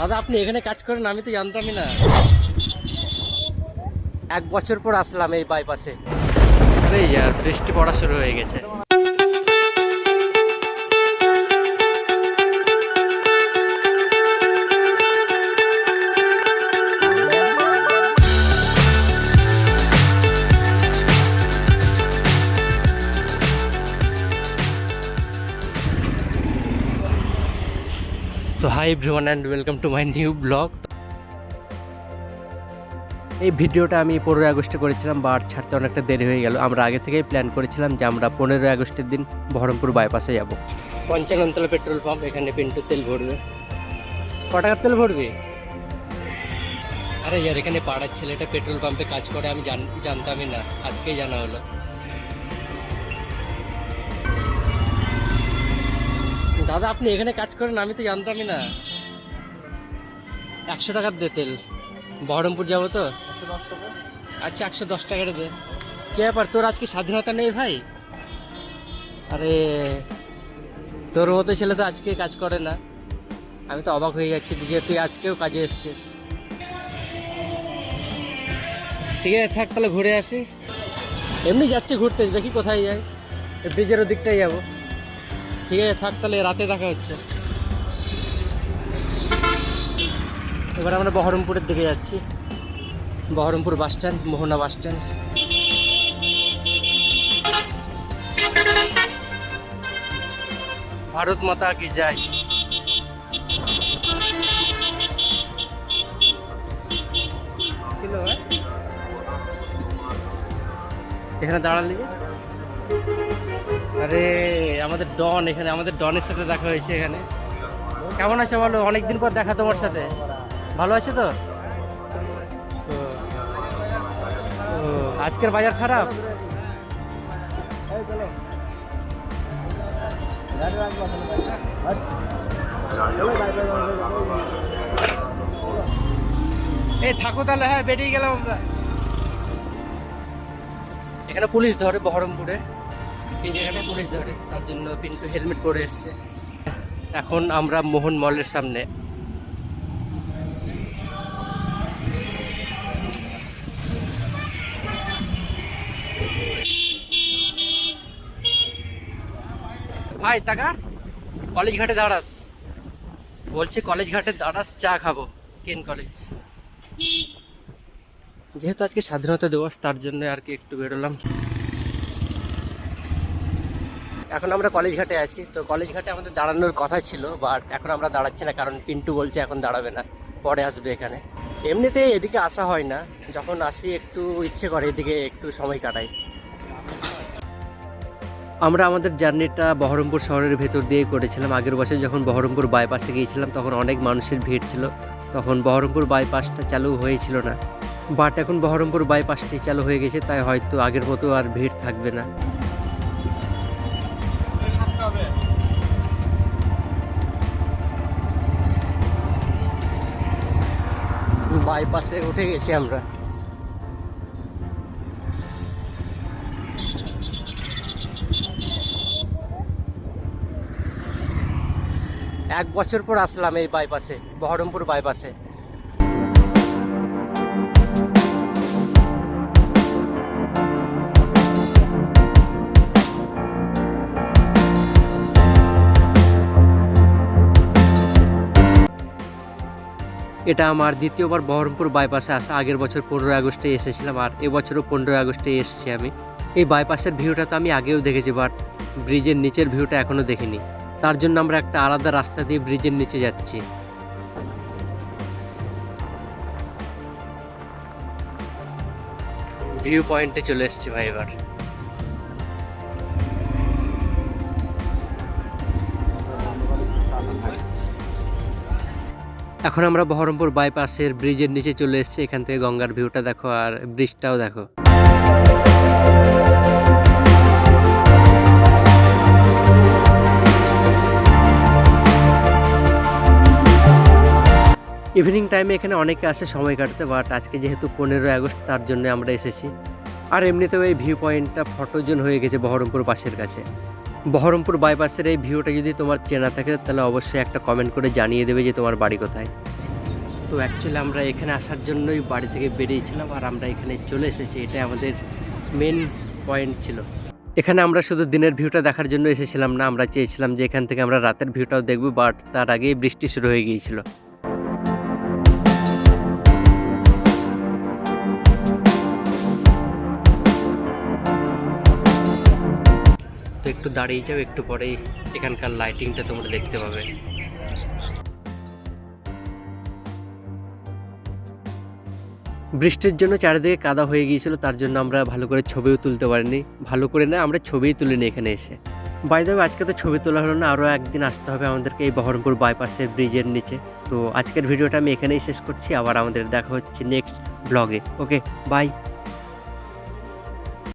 দাদা, আপনি এখানে কাজ করেন, আমি তো জানতামই না। এক বছর পর আসলাম এই বাইপাসে আরে, ইয়ার, বৃষ্টি পড়া শুরু হয়ে গেছে। Hi everyone and welcome to my new blog এই ভিডিওটা আমি পনেরোই আগস্টে করেছিলাম বাট ছাড়তে অনেকটা দেরি হয়ে গেল। আমরা আগে থেকেই প্ল্যান করেছিলাম যে আমরা পনেরোই আগস্টের দিন বহরমপুর বাইপাসে যাব। পঞ্চাননতলা পেট্রোল পাম্প এখানে পিন্টু তেল ভরবে। ক টাকার তেল ভরবে? আরে এখানে পাড়ার ছেলেটা পেট্রোল পাম্পে কাজ করে, আমি জান- জানতামই না। আজকেই জানা হলো। দাদা, আপনি এখানে কাজ করেন, আমি তো জানতামই না। একশো টাকার দে তেল। বহরমপুর যাব তো? আচ্ছা একশো দশ টাকার দে। কে ব্যাপার, তোর আজকে স্বাধীনতা নেই ভাই? আরে, তোর মতো ছেলে তো আজকে কাজ করে না। আমি তো অবাক হয়ে যাচ্ছি, যে তুই আজকেও কাজে এসছিস। ঠিক আছে, থাক, তাহলে ঘুরে আসি। এমনি যাচ্ছি ঘুরতে, দেখি কোথায় যাই। ব্রিজের ওদিকটাই যাব। ঠিক আছে থাক তাহলে রাতে দেখা হচ্ছে। এবার আমরা বহরমপুরের দিকে যাচ্ছি। Baharampur bus stand, Mohana bus stand. Bharat Mata কি যায় এখানে দাঁড়ালি? আরে, আমাদের ডন এখানে, আমাদের ডনের সাথে দেখা হয়েছে এখানে। কেমন আছে বলো? অনেকদিন পর দেখা তোমার সাথে। ভালো আছে তো? আজকের বাজার খারাপ? এই থাকো তাহলে হ্যাঁ বেরিয়ে গেলাম আমরা। এখানে পুলিশ ধরে বহরমপুরে। ধরে, তার জন্য পিন্টু হেলমেট পরে এখন আমরা মোহন মলের সামনে। ভাই টাকা কলেজ ঘাটে দাঁড়াস। বলছি, কলেজ ঘাটে দাঁড়াস, চা খাব, কেন কলেজ? যেহেতু আজকে স্বাধীনতা দিবস, তার জন্য আর কি একটু বেরোলাম। এখন আমরা কলেজ ঘাটে আছি, তো কলেজ ঘাটে আমাদের দাঁড়ানোর কথা ছিল বাট এখন আমরা দাঁড়াচ্ছি না, কারণ পিন্টু বলছে এখন দাঁড়াবে না, পরে আসবে এখানে। এমনিতে এদিকে আসা হয় না, যখন আসি একটু ইচ্ছে করে এদিকে একটু সময় কাটাই। আমরা আমাদের জার্নিটা বহরমপুর শহরের ভেতর দিয়ে করেছিলাম। আগের বছর যখন বহরমপুর বাইপাসে গিয়েছিলাম, তখন অনেক মানুষের ভিড় ছিল। তখন বহরমপুর বাইপাসটা চালু হয়েছিল না। বাট এখন বহরমপুর বাইপাসটি চালু হয়ে গেছে, তাই হয়তো আগের মতো আর ভিড় থাকবে না। বাইপাসে উঠে গেছি আমরা। এক বছর পর আসলাম এই বাইপাসে বহরমপুর বাইপাসে। এটা আমার দ্বিতীয়বার বহরমপুর বাইপাসে আসা, আগের বছর পনেরোই আগস্টে এসেছিলাম আর এবছরও পনেরোই আগস্টে এসেছি আমি। এই বাইপাসের ভিউটা তো আমি আগেও দেখেছি বাট ব্রিজের নিচের ভিউটা এখনও দেখিনি। তার জন্য আমরা একটা আলাদা রাস্তা দিয়ে ব্রিজের নিচে যাচ্ছি। ভিউ পয়েন্টে চলে এসেছি ভাই এবার। এখন আমরা বহরমপুর বাইপাসের ব্রিজের নিচে চলে এসেছি। এখান থেকে গঙ্গার ভিউটা দেখো আর ব্রিজটাও দেখো। ইভিনিং টাইমে এখানে অনেকে আসে সময় কাটাতে বাট আজকে যেহেতু পনেরোই আগস্ট, তার জন্য আমরা এসেছি। আর এমনিতেও এই ভিউ পয়েন্টটা ফটোজন হয়ে গেছে বহরমপুর বাসের কাছে। বহরমপুর বাইপাসের এই ভিউটা যদি তোমার চেনা থাকে, তাহলে অবশ্যই একটা কমেন্ট করে জানিয়ে দেবে যে তোমার বাড়ি কোথায়। তো অ্যাকচুয়ালি আমরা এখানে আসার জন্যই বাড়ি থেকে বেরিয়েছিলাম আর আমরা এখানে চলে এসেছি। এটা আমাদের মেন পয়েন্ট ছিল। এখানে আমরা শুধু দিনের ভিউটা দেখার জন্য এসেছিলাম না, আমরা চেয়েছিলাম যে এখান থেকে আমরা রাতের ভিউটাও দেখব বাট তার আগেই বৃষ্টি শুরু হয়ে গিয়েছিল। একটু দাঁড়িয়ে যাও, একটু পরেই এখানকার লাইটিংটা তোমরা দেখতে পাবে। বৃষ্টির জন্য চারিদিকে কাদা হয়ে গিয়েছিল, তার জন্য আমরা ভালো করে ছবিও তুলতে পারিনি। ভালো করে না, আমরা ছবিই তুলিনি এখানে এসে। বাই দেবে আজকে তো ছবি তোলা হলো না, আরও একদিন আসতে হবে আমাদেরকে এই বহরমপুর বাইপাসের ব্রিজের নিচে। তো আজকের ভিডিওটা আমি এখানেই শেষ করছি, আবার আমাদের দেখা হচ্ছে নেক্সট ব্লগে ওকে বাই